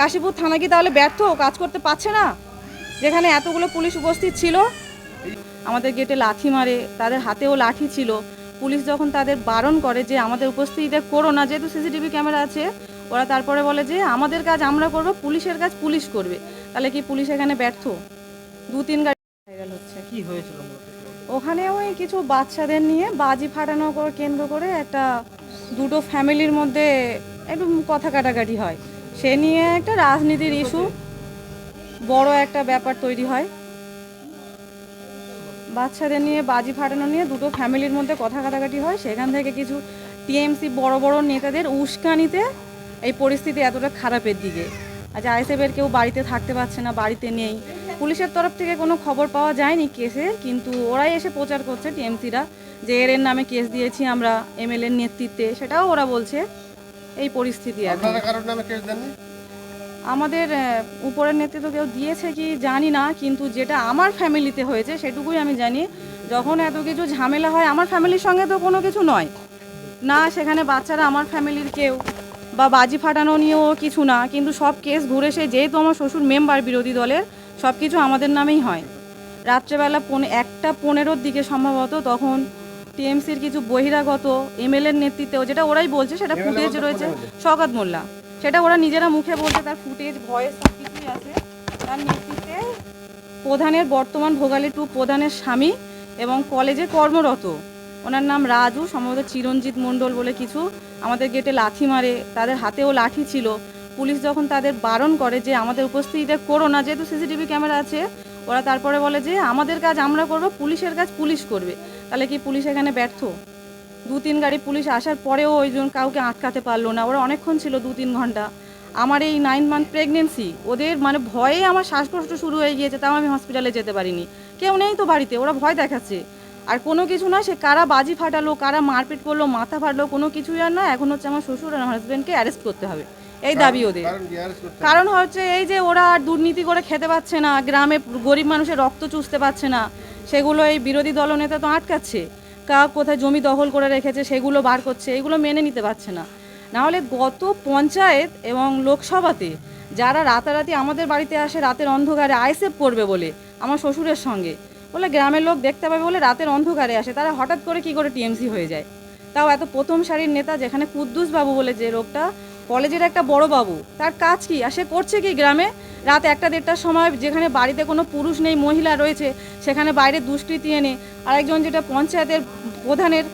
কাশীপুর থানা কি তাহলে ব্যর্থ? কাজ করতে পারছে না? যেখানে এতগুলো পুলিশ উপস্থিত ছিল আমাদের গেটে লাঠি মারে তাদের হাতেও লাঠি ছিল। পুলিশ যখন তাদের বারণ করে যে আমাদের উপস্থিতিতে করো না যেহেতু সিসিটিভি ক্যামেরা আছে ওরা তারপরে বলে যে আমাদের কাজ আমরা করব পুলিশের কাজ পুলিশ করবে। তাহলে কি পুলিশ এখানে ব্যর্থ? দু তিন গাড়ি ভাইরাল হচ্ছে। কি হয়েছিল ওখানে ওই কিছু বাচ্চাদের নিয়ে বাজি ফাটানো করে কেন্দ্র করে একটা দুটো ফ্যামিলির মধ্যে একটু কথা কাটাকাটি হয়। সে নিয়ে একটা রাজনীতির ইস্যু বড় একটা ব্যাপার তৈরি হয়। বাচ্চাদের নিয়ে বাজি ফাটানো নিয়ে দুটো ফ্যামিলির মধ্যে কথা কাটাকাটি হয়। সেখান থেকে কিছু টিএমসি বড় বড় নেতাদের উস্কানিতে এই পরিস্থিতি এতটা খারাপের দিকে। আজ আইসেফের কেউ বাড়িতে থাকতে পারছে না বাড়িতে নেই। পুলিশের তরফ থেকে কোনো খবর পাওয়া যায়নি কেসে কিন্তু ওরাই এসে প্রচার করছে টিএমসিরা যে এর এর নামে কেস দিয়েছি আমরা এমএলএর নেতৃত্বে সেটাও ওরা বলছে। এই পরিস্থিতি এখন। আপনারা কারোর নামে কেস দেননি আমাদের আহ, উপরের নেতৃত্ব কেউ দিয়েছে কি জানি না কিন্তু যেটা আমার ফ্যামিলিতে হয়েছে সেটুকুই আমি জানি। যখন এত কিছু ঝামেলা হয় আমার ফ্যামিলির সঙ্গে তো কোনো কিছু নয়। না সেখানে বাচ্চারা আমার ফ্যামিলির কেউ বা বাজি ফাটানো নিয়েও কিছু না কিন্তু সব কেস ঘুরে সে যেহেতু আমার শ্বশুর মেম্বার বিরোধী দলের সব কিছু আমাদের নামেই হয়। রাত্রেবেলা পনে একটা পনেরোর দিকে সম্ভবত তখন টিএমসির কিছু বহিরাগত এমএলএর নেতৃত্বেও যেটা ওরাই বলছে সেটা ফুটেজ রয়েছে। শওকত মোল্লা। সেটা ওরা নিজেরা মুখে বলছে তার ফুটেজ ভয়েস সব কিছুই আছে। তার নেতৃত্বে প্রধানের বর্তমান ভোগালী টু প্রধানের স্বামী এবং কলেজে কর্মরত। ওনার নাম রাজু সম্ভবত চিরঞ্জিত মণ্ডল বলে কিছু। আমাদের গেটে লাঠি মারে তাদের হাতেও লাঠি ছিল। পুলিশ যখন তাদের বারণ করে যে আমাদের উপস্থিতিতে করো না যেহেতু সিসিটিভি ক্যামেরা আছে ওরা তারপরে বলে যে আমাদের কাজ আমরা করব পুলিশের কাজ পুলিশ করবে। তাহলে কি পুলিশ এখানে ব্যর্থ? দু তিন গাড়ি পুলিশ আসার পরেও ওই জন কাউকে আটকাতে পারল না। ওরা অনেকক্ষণ ছিল দু তিন ঘণ্টা। আমার এই নাইন মান্থ প্রেগনেন্সি ওদের মানে ভয়ে আমার শ্বাসকষ্ট শুরু হয়ে গিয়েছে তাও আমি হসপিটালে যেতে পারিনি। কেউ নেই তো বাড়িতে ওরা ভয় দেখাচ্ছে। আর কোনো কিছু না সে কারা বাজি ফাটালো কারা মারপিট করল মাথা ফাটলো কোনো কিছুই আর না এখন হচ্ছে আমার শ্বশুর আর হাজব্যান্ডকে অ্যারেস্ট করতে হবে। এই দাবি ওদের? কারণ হচ্ছে এই যে ওরা আর দুর্নীতি করে খেতে পাচ্ছে না গ্রামে গরিব মানুষের রক্ত চুষতে পারছে না। সেগুলো এই বিরোধী দলনেতা তো আটকাচ্ছে। কা কোথায় জমি দখল করে রেখেছে সেগুলো বার করছে, এগুলো মেনে নিতে পারছে না। নাহলে গত পঞ্চায়েত এবং লোকসভাতে যারা রাতারাতি আমাদের বাড়িতে আসে, রাতের অন্ধকারে আইসেপ করবে বলে, আমার শ্বশুরের সঙ্গে, বলে গ্রামের লোক দেখতে পাবে বলে রাতের অন্ধকারে আসে, তারা হঠাৎ করে কি করে টিএমসি হয়ে যায়? তাও এত প্রথম সারির নেতা যেখানে কুদ্দুস বাবু বলে যে লোকটা কলেজের একটা বড় বাবু। তার কাজ কি? আর সে করছে কি গ্রামে? রাত একটা দেড়টার সময় যেখানে বাড়িতে কোনো পুরুষ নেই মহিলা রয়েছে সেখানে বাইরে দুষ্কৃতি এনে আরেকজন যেটা পঞ্চায়েতের প্রধানের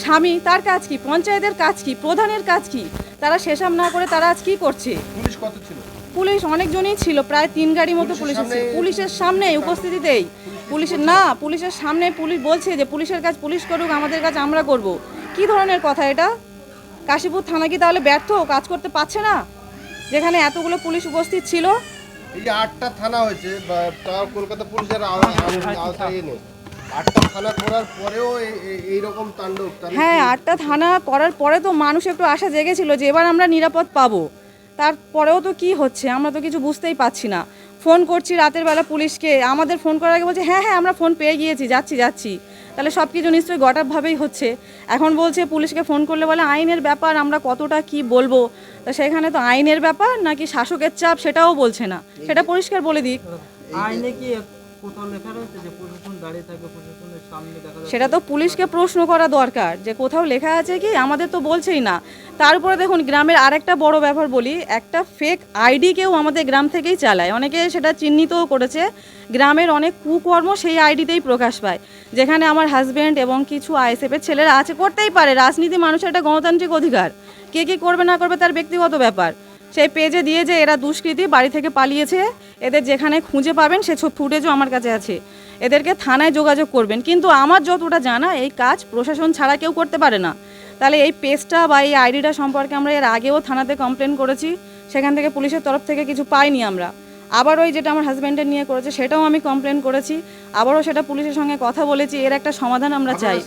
স্বামী তার কাজ কি? পঞ্চায়েতের কাজ কি? প্রধানের কাজ কি? তারা সেসব না করে তারা আজ কি করছে? পুলিশ কত ছিল? পুলিশ অনেকজনই ছিল প্রায় তিন গাড়ি মতো পুলিশ পুলিশের সামনে উপস্থিতিতেই। পুলিশের না পুলিশের সামনে পুলিশ বলছে যে পুলিশের কাজ পুলিশ করুক আমাদের কাজ আমরা করব। কি ধরনের কথা এটা? কাশীপুর থানা কি তাহলে ব্যর্থ? কাজ করতে পারছে না? যেখানে এতগুলো পুলিশ উপস্থিত ছিল। এই যে আটটা থানা হয়েছে তাও কলকাতা পুলিশের আওতায় নেই। আটটা থানা করার পরেও এইরকম তাণ্ডব হ্যাঁ আটটা থানা করার পরে তো মানুষ একটু আশা জেগেছিল যে এবার আমরা নিরাপদ পাবো। তারপরেও তো কি হচ্ছে আমরা তো কিছু বুঝতেই পারছি না। ফোন করছি রাতের বেলা পুলিশকে আমাদের ফোন করার আগে বলছে হ্যাঁ হ্যাঁ আমরা ফোন পেয়ে গিয়েছি যাচ্ছি যাচ্ছি। তাহলে সব কিছু নিশ্চয়ই গটাপভাবেই হচ্ছে। এখন বলছে পুলিশকে ফোন করলে বলে, আইনের ব্যাপার, আমরা কতটা কি বলব? তা সেখানে তো আইনের ব্যাপার নাকি শাসকের চাপ সেটাও বলছে না। সেটা পরিষ্কার বলে দিক। আইনে কি সেটা তো পুলিশকে প্রশ্ন করা দরকার, যে কোথাও লেখা আছে কি? আমাদের তো বলছেই না। তারপরে দেখুন, গ্রামের আরেকটা বড় ব্যাপার বলি, একটা ফেক আইডি কেউ আমাদের গ্রাম থেকেই চালায়। অনেকে সেটা চিহ্নিতও করেছে। গ্রামের অনেক কুকর্ম সেই আইডিতেই প্রকাশ পায়। যেখানে আমার হাজব্যান্ড এবং কিছু আইএসএফের ছেলেরা আছে, করতেই পারে। রাজনীতি মানুষের একটা গণতান্ত্রিক অধিকার। কে কী করবে না করবে তার ব্যক্তিগত ব্যাপার। সেই পেজে দিয়ে যে এরা দুষ্কৃতী বাড়ি থেকে পালিয়েছে, এদের যেখানে খুঁজে পাবেন সে ফুটেজও আমার কাছে আছে। এদেরকে থানায় যোগাযোগ করবেন। কিন্তু আমার যতটা জানা, এই কাজ প্রশাসন ছাড়া কেউ করতে পারে না। তাহলে এই পেজটা বা এই আইডিটা সম্পর্কে আমরা এর আগেও থানাতে কমপ্লেন করেছি, সেখান থেকে পুলিশের তরফ থেকে কিছু পাইনি আমরা। আবার ওই যেটা আমার হাজব্যান্ডের নিয়ে করেছে, সেটাও আমি কমপ্লেন করেছি। আবারও সেটা পুলিশের সঙ্গে কথা বলেছি, এর একটা সমাধান আমরা চাই।